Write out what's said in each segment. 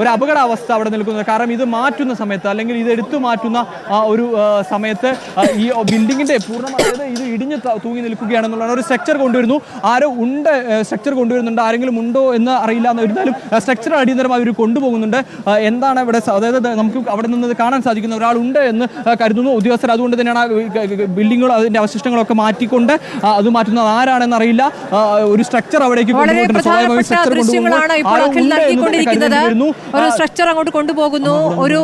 ഒരു അപകടാവസ്ഥ അവിടെ നിൽക്കുന്നത്. കാരണം ഇത് മാറ്റുന്ന സമയത്ത് അല്ലെങ്കിൽ ഇത് എടുത്തു മാറ്റുന്ന ആ, ഒരു സമയത്ത് ഈ ബിൽഡിങ്ങിന്റെ പൂർണമായത് ഇത് ഇടിഞ്ഞ് തൂങ്ങി നിൽക്കുകയാണെന്നുള്ളതാണ് ഒരു സ്ട്രക്ചർ കൊണ്ടുവരുന്നു. ആരോ ഉണ്ട് സ്ട്രക്ചർ കൊണ്ടുവരുന്നുണ്ട്. ആരെങ്കിലും ഉണ്ടോ എന്ന് അറിയില്ല എന്ന് ഇരുന്നാലും സ്ട്രക്ചർ അടിയന്തരമായി അവർ കൊണ്ടുപോകുന്നുണ്ട്. എന്താണ് ഇവിടെ അതായത് നമുക്ക് അവിടെ നിന്ന് കാണാൻ സാധിക്കുന്ന ഒരാളുണ്ട് എന്ന് കരുതുന്നു. ഉദ്യോഗസ്ഥർ അതുകൊണ്ട് തന്നെയാണ് ബിൽഡിങ്ങുകൾ അതിന്റെ അവശിഷ്ടങ്ങളൊക്കെ മാറ്റിക്കൊണ്ട് അത് മാറ്റുന്നത് ആരാണെന്ന് അറിയില്ല. ഒരു സ്ട്രക്ചർ അവിടേക്ക് കൊണ്ടുപോയിട്ടുണ്ട്. സ്വാഭാവികമായും structure ഒരു സ്ട്രക്ചർ അങ്ങോട്ട് കൊണ്ടുപോകുന്നു ഒരു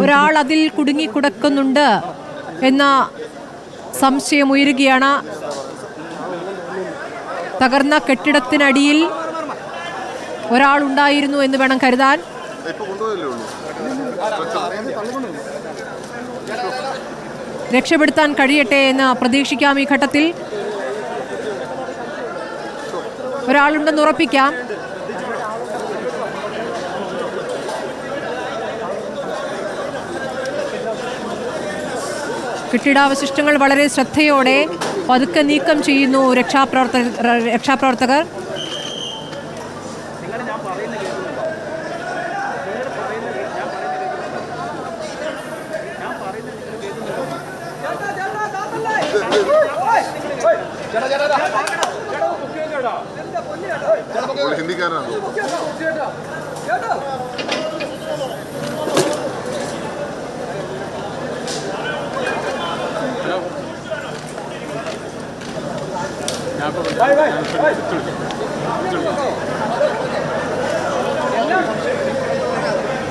ഒരാൾ അതിൽ കുടുങ്ങി കിടക്കുന്നുണ്ട് എന്ന സംശയം ഉയരുകയാണ് തകർന്ന കെട്ടിടത്തിനടിയിൽ ഒരാൾ ഉണ്ടായിരുന്നു എന്ന് വേണം കരുതാൻ രക്ഷപ്പെടുത്താൻ കഴിയട്ടെ എന്ന് പ്രതീക്ഷിക്കാം ഈ ഘട്ടത്തിൽ ഒരാളുണ്ടെന്ന് ഉറപ്പിക്കാം കെട്ടിടാവശിഷ്ടങ്ങൾ വളരെ ശ്രദ്ധയോടെ പതുക്കെ നീക്കം ചെയ്യുന്നു രക്ഷാപ്രവർത്തകർ രക്ഷാപ്രവർത്തകർ. ഹിന്ദിക്കാരനാണ്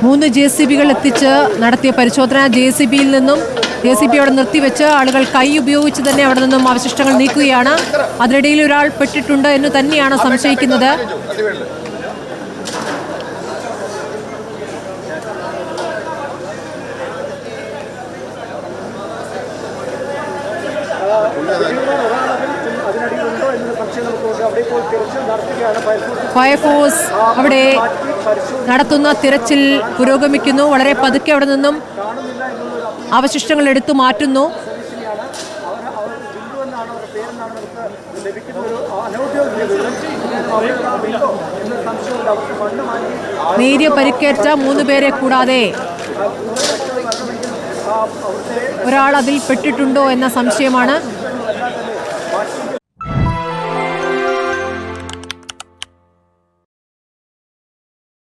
മൂന്ന് ജെ സി ബികൾ എത്തിച്ച് നടത്തിയ പരിശോധന ജെ സി ബിയിൽ നിന്നും ജെ സി ബി അവിടെ നിർത്തിവെച്ച് ആളുകൾ കൈ ഉപയോഗിച്ച് തന്നെ അവിടെ നിന്നും അവശിഷ്ടങ്ങൾ നീക്കുകയാണ്. അതിനിടയിൽ ഒരാൾ പെട്ടിട്ടുണ്ട് എന്ന് തന്നെയാണ് സംശയിക്കുന്നത്. ഫയർഫോഴ്സ്. അവിടെ നടത്തുന്ന തിരച്ചിൽ പുരോഗമിക്കുന്നു. വളരെ പതുക്കെ അവിടെ നിന്നും അവശിഷ്ടങ്ങൾ എടുത്തു മാറ്റുന്നു. നേരിയ പരിക്കേറ്റ മൂന്ന് പേരെ കൂടാതെ ഒരാൾ അതിൽ പെട്ടിട്ടുണ്ടോ എന്ന സംശയമാണ്.